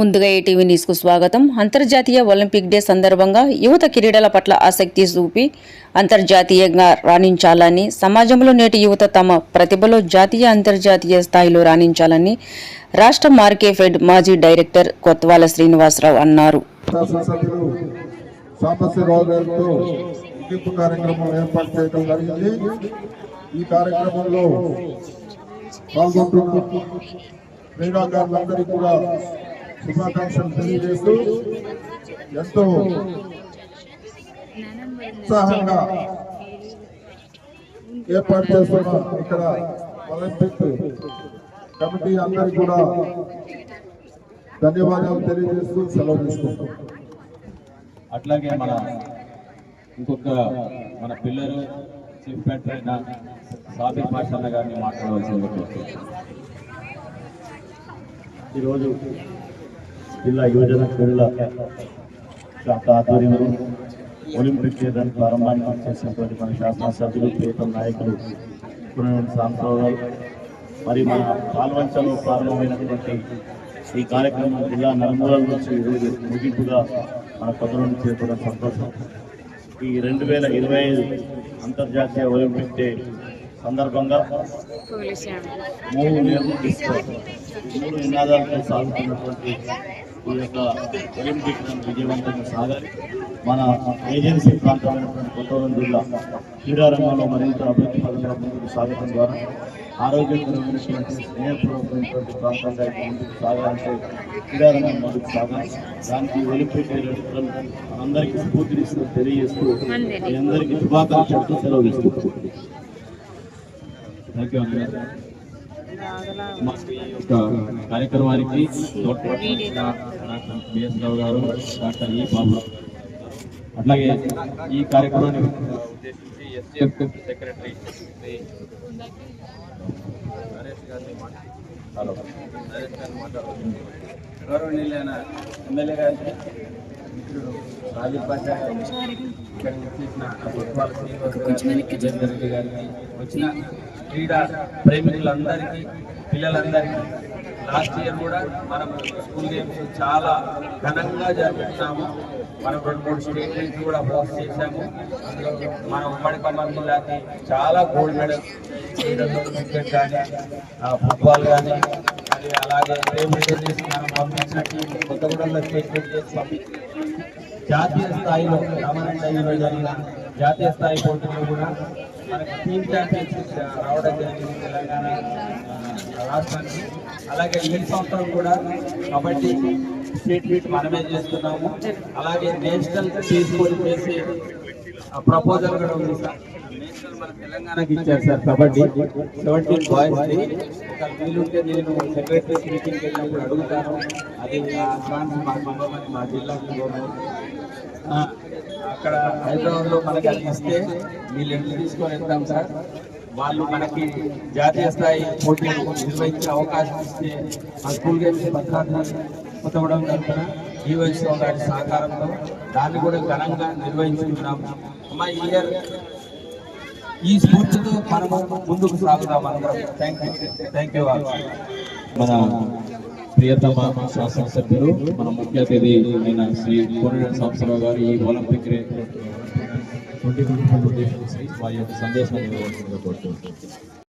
ముందుగా ఈటీవీ న్యూస్కు స్వాగతం. అంతర్జాతీయ ఒలింపిక్ డే సందర్భంగా యువత క్రీడల పట్ల ఆసక్తి చూపి అంతర్జాతీయంగా రాణించాలని సమాజంలో నేటి యువత తమ ప్రతిభలో జాతీయ అంతర్జాతీయ స్థాయిలో రాణించాలని రాష్ట్ర మార్కేఫెడ్ మాజీ డైరెక్టర్ కొత్వాల శ్రీనివాసరావు అన్నారు. ఈ కార్యక్రమంలో పాల్గొంటున్న క్రీడాకారులందరికీ కూడా శుభాకాంక్షలు తెలియజేస్తూ ఎంతో ఉత్సాహంగా ఏర్పాటు చేస్తున్న ఇక్కడ ఒలింపిక్ కమిటీ అందరికీ కూడా ధన్యవాదాలు తెలియజేస్తూ సెలవు తీసుకుంటాం అట్లాగే మన ఇంకొక మన పిల్లలు చీఫ్ మెట్టర్ అయిన సాబిర్ పాషన్న గారిని మాట్లాడవలసింది. ఈరోజు జిల్లా యువజన క్రీడల శాఖ ఆధ్వర్యంలో ఒలింపిక్ క్రీడల ప్రారంభానికి చేసినటువంటి మన శాసనసభ్యులు ప్రీతం నాయకులు సాంబరావు గారు మరి మన పాల్వంచలో ప్రారంభమైనటువంటి ఈ కార్యక్రమం జిల్లా నలుమూలల నుంచి ఈరోజు ముగింపుగా మన కొత్త నుండి చేరుకోవడం సంతోషం. ఈ రెండు వేల ఇరవై ఐదు అంతర్జాతీయ ఒలింపిక్ డే సందర్భంగా మూడు మూడు నినాదాలతో సాగుతున్నటువంటి ఈ యొక్క ఒలింపిక్ విజయవంతంగా సాగాలి. మన ఏజెన్సీ ప్రాంతమైనటువంటి కొత్తగూడెం జిల్లా క్రీడారంగంలో మరింత అభివృద్ధి పదంలో ముందుకు సాగడం ద్వారా ఆరోగ్యకరమైనటువంటి స్నేహపూర్వకమైనటువంటి ప్రాంతంగా ముందుకు సాగాలంటే క్రీడారంగం ముందుకు సాగాలి. దానికి ఒలింపిక్ అందరికీ స్ఫూర్తినిస్తూ తెలియజేస్తూ మీ అందరికీ శుభాకాంక్షలతో సెలవు ఇస్తూ థ్యాంక్ యూ అన్నగారు మా యొక్క కార్యక్రమానికి తోడ్పడుతున్న బిఎస్ రావు గారు డాక్టర్ ఈ బాబు అట్లాగే ఈ కార్యక్రమాన్ని ఉద్దేశించి ఎస్డిఎఫ్ సెక్రటరీ నరేష్ గారిని నరేష్ గారిని గౌరవనీయులైన ఎమ్మెల్యే గారికి మిత్రుడు రాజీవ్ పాషా వచ్చేసిన ఫుట్బాల్ శ్రీనివాస్ గారికి వచ్చిన క్రీడా ప్రేమికులందరికీ పిల్లలందరికీ లాస్ట్ ఇయర్ కూడా మనం స్కూల్ గేమ్స్ చాలా ఘనంగా జరుపుకున్నాము మనం రెండు మూడు స్టేట్ గేమ్స్ కూడా హోస్ట్ చేశాము. అందులో మన ఉమ్మడి ఖమ్మం జిల్లాకి చాలా గోల్డ్ మెడల్ క్రికెట్ కానీ ఫుట్బాల్ కానీ అది అలాగే టేబుల్ టెన్నిస్ మనం పంపించిన టీం కొత్తగూడెంలో స్టేట్ చేసి పంపించి జాతీయ స్థాయిలో రామానందయ్యలో జరిగిన జాతీయ స్థాయి పోటీల్లో కూడా మనకి టీమ్ ఛాంపియన్షిప్ రావడం జరిగింది తెలంగాణ రాష్ట్రానికి. అలాగే ఈ సంవత్సరం కూడా కబడ్డీ స్టేట్ మీట్ మనమే చేస్తున్నాము. అలాగే నేషనల్ తీసుకొని చేసి ప్రపోజల్ కూడా ఉంది సార్. నేషనల్ మన తెలంగాణకి ఇచ్చారు సార్ కబడ్డీ. సెవెంటీన్ బాయ్స్ వీలుంటే నేను సెక్రటరీ మీటింగ్కి వెళ్ళినప్పుడు అడుగుతాను. అది ఛాన్స్ మాకు మా జిల్లాకి అక్కడ హైదరాబాద్లో మనకి అది ఇస్తే వీళ్ళు తీసుకొని వెళ్తాం సార్. వాళ్ళు మనకి జాతీయ స్థాయి పోటీలు నిర్వహించే అవకాశం ఇస్తే ఆ స్కూల్ గేమ్స్ భద్రాద్రి కొత్తగూడెం తరఫున జీవోత్సవం గారి సహకారంతో దాన్ని కూడా ఘనంగా నిర్వహించుకున్నాము అమ్మా ఈ ఇయర్ ఈ స్ఫూర్తితో మనము ముందుకు సాగుదాం అందరం. థ్యాంక్ యూ థ్యాంక్ యూ మన ప్రియతమ శాసనసభ్యులు మన ముఖ్య అతిథి అయిన శ్రీ కోనేరు సాంబశివరావు గారు ఈ ఒలింపిక్ ట్వంటీ ట్వంటీ ఫైవ్ వారి యొక్క సందేశాన్ని ఇవ్వవలసిందిగా కోరుతున్నాను